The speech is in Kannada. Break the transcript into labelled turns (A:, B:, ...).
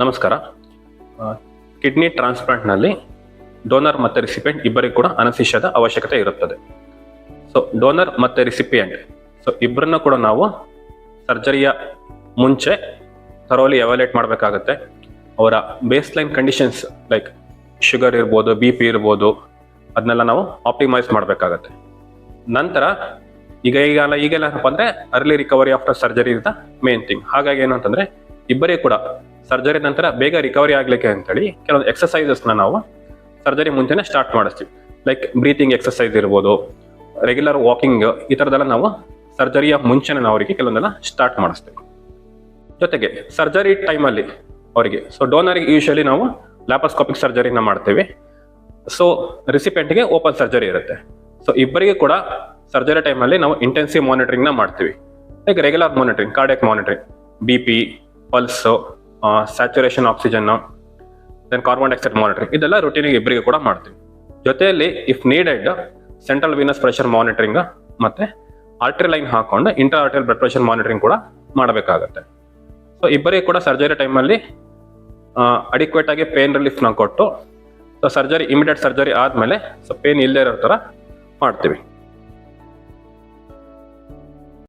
A: ನಮಸ್ಕಾರ. ಕಿಡ್ನಿ ಟ್ರಾನ್ಸ್ಪ್ಲಾಂಟ್ನಲ್ಲಿ ಡೋನರ್ ಮತ್ತು ರಿಸಿಪಿಯೆಂಟ್ ಇಬ್ಬರಿಗೂ ಕೂಡ ಅನಸಿಷ್ಯದ ಅವಶ್ಯಕತೆ ಇರುತ್ತದೆ. ಸೊ ಡೋನರ್ ಮತ್ತು ರಿಸಿಪಿಯೆಂಟ್. ಸೊ ಇಬ್ಬರನ್ನ ಕೂಡ ನಾವು ಸರ್ಜರಿಯ ಮುಂಚೆ ಥರೋಲಿ ಎವಾಲ್ಯೂಯೇಟ್ ಮಾಡಬೇಕಾಗತ್ತೆ. ಅವರ base line conditions like sugar ಇರ್ಬೋದು ಬಿ ಪಿ ಇರ್ಬೋದು, ಅದನ್ನೆಲ್ಲ ನಾವು ಆಪ್ಟಿಮೈಸ್ ಮಾಡಬೇಕಾಗತ್ತೆ. ನಂತರ ಈಗ ಈಗ ಈಗೆಲ್ಲ ಏನಪ್ಪ ಅಂದ್ರೆ early recovery after surgery the main thing ಹಾಗಾಗಿ ಏನು ಅಂತಂದ್ರೆ, ಇಬ್ಬರಿಗೂ ಕೂಡ ಸರ್ಜರಿ ನಂತರ ಬೇಗ ರಿಕವರಿ ಆಗ್ಲಿಕ್ಕೆ ಅಂತೇಳಿ ಕೆಲವೊಂದು ಎಕ್ಸಸೈಸಸ್ನ ನಾವು ಸರ್ಜರಿ ಮುಂಚೆನೆ ಸ್ಟಾರ್ಟ್ ಮಾಡಿಸ್ತೀವಿ. ಲೈಕ್ ಬ್ರೀತಿಂಗ್ ಎಕ್ಸಸೈಸ್ ಇರ್ಬೋದು ರೆಗ್ಯುಲರ್ ವಾಕಿಂಗ್ ಈ ಥರದೆಲ್ಲ ನಾವು ಸರ್ಜರಿಯ ಮುಂಚೆನೇ ನಾವು ಅವರಿಗೆ ಕೆಲವೊಂದೆಲ್ಲ ಸ್ಟಾರ್ಟ್ ಮಾಡಿಸ್ತೀವಿ. ಜೊತೆಗೆ ಸರ್ಜರಿ ಟೈಮಲ್ಲಿ ಅವರಿಗೆ ಸೊ ಡೋನರಿಗೆ ಯೂಶಲಿ ನಾವು ಲ್ಯಾಪೋಸ್ಕೋಪಿಕ್ ಸರ್ಜರಿನ ಮಾಡ್ತೀವಿ. ಸೊ ರಿಸಿಪೆಂಟ್ಗೆ ಓಪನ್ ಸರ್ಜರಿ ಇರುತ್ತೆ. ಸೊ ಇಬ್ಬರಿಗೆ ಕೂಡ ಸರ್ಜರಿ ಟೈಮಲ್ಲಿ ನಾವು ಇಂಟೆನ್ಸಿವ್ ಮಾನಿಟರಿಂಗ್ನ ಮಾಡ್ತೀವಿ. Like regular monitoring cardiac monitoring B P pulse saturation oxygen then carbon dioxide monitoring ಇದೆಲ್ಲ ರೊಟೀನಿಗೆ ಇಬ್ಬರಿಗೆ ಕೂಡ ಮಾಡ್ತೀವಿ. ಜೊತೆಯಲ್ಲಿ if needed central venous pressure monitoring ಮತ್ತೆ ಆರ್ಟ್ರಿ ಲೈನ್ ಹಾಕೊಂಡು inter arterial blood pressure monitoring ಕೂಡ ಮಾಡಬೇಕಾಗತ್ತೆ. ಸೊ ಇಬ್ಬರಿಗೆ ಕೂಡ ಸರ್ಜರಿ ಟೈಮಲ್ಲಿ ಅಡಿಕ್ವೇಟ್ ಆಗಿ ಪೇನ್ ರಿಲೀಫ್ನ ಕೊಟ್ಟು ಸೊ ಸರ್ಜರಿ ಇಮಿಡಿಯೇಟ್ ಸರ್ಜರಿ ಆದಮೇಲೆ ಸೊ ಪೇನ್ ಇಲ್ಲದೇ ಇರೋ ಥರ ಮಾಡ್ತೀವಿ.